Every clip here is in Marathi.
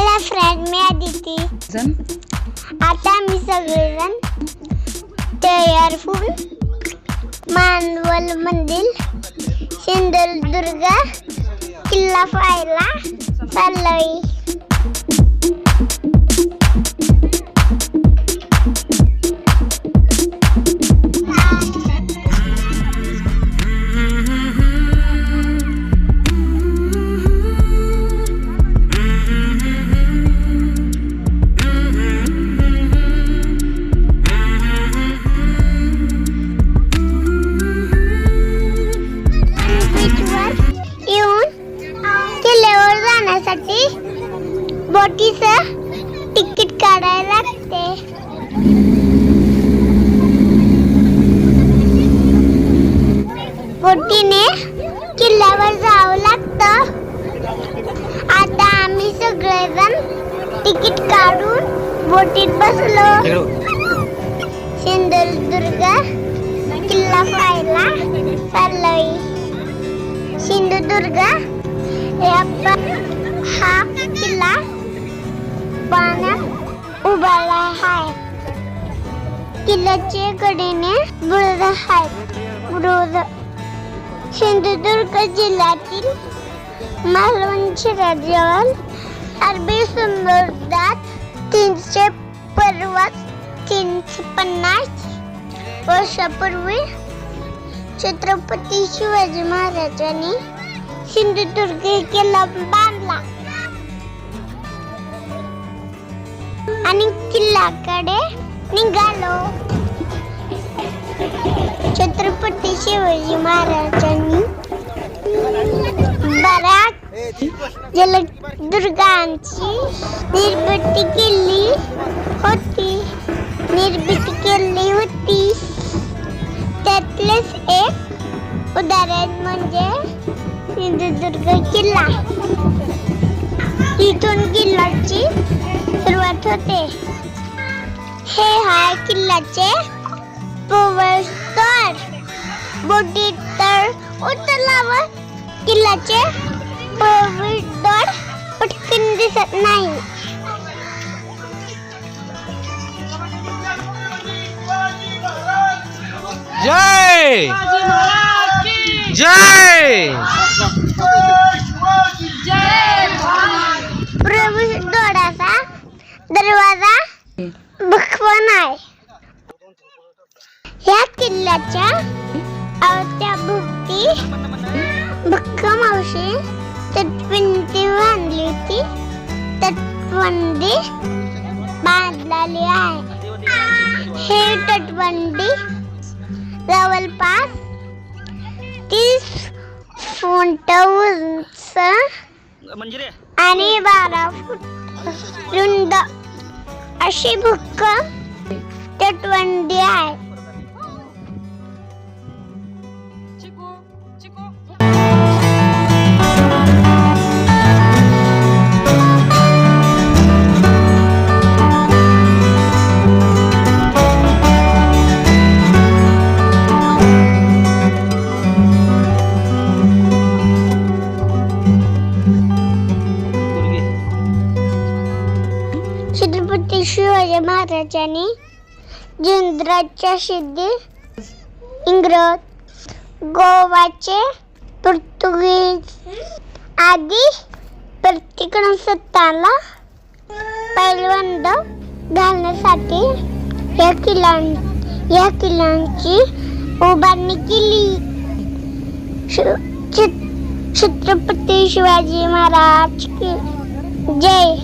हॅलो फ्रेंड मी आदिती जण? आता आम्ही सगळेजण तयारफुल मानवल मंदिर सिंधुदुर्ग किल्ला पाहायला चाललोय. बोटीचं तिकीट काढायला लागते. बोटीने किल्ल्यावर जावं लागतं. आता आम्ही सगळेजण तिकीट काढून बोटीत बसलो. सिंधुदुर्ग किल्ला पाहायला चाललोय. सिंधुदुर्ग हे हा पाण्यात उभारला आहे किल्ल्याचे कडेने बुरुज आहेत बुरुज. सिंधुदुर्ग जिल्ह्यातील मालवणचे शहराजवळ अरबी समुद्रात तीनशे पर्वत तीनशे पन्नास वर्षापूर्वी छत्रपती शिवाजी महाराजांनी सिंधुदुर्ग किल्ला बांध आणि किल्ल्याकडे निघालो. छत्रपती शिवाजी महाराजांनी बऱ्याच जलदुर्गांची निर्मिती केली होती. निर्मिती केली होती. त्यातलेच एक उदाहरण म्हणजे सिंधुदुर्ग किल्ला. तिथून होते हे आहे किल्ल्याचे प्रवेशद्वार बोटीत तर उतरल्यावर किल्ल्याचे प्रवेशद्वार पटकन दिसत नाही. जय! जय प्रवेशद्वाराचा दरवाजा भगवान आहे या किल्ल्याच्या आवत्या भोवती भक्का मावशी तटबंदी बांधली होती. तटबंदी बांधलेली आहे. हे तटबंदी जवळपास तीस फुट उंच आणि बारा फूट रुंद अशी भक्कम तटबंदी आहे. शिवाजी महाराजांनी जिंद्राच्या सिद्धी इंग्रज गोवाचे पोर्तुगीज आदी प्रतिकडून सत्ताला पैलवंद घालण्यासाठी या किल्ला या किल्ल्यांची उभारणी केली. छ- छत्रपती शिवाजी महाराज जय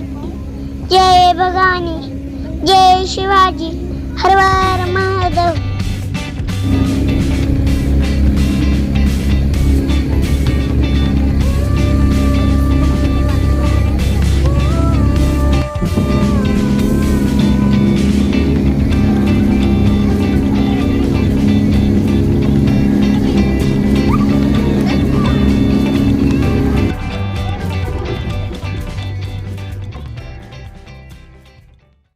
जय भगवानी जय शिवाजी. हर महादेव.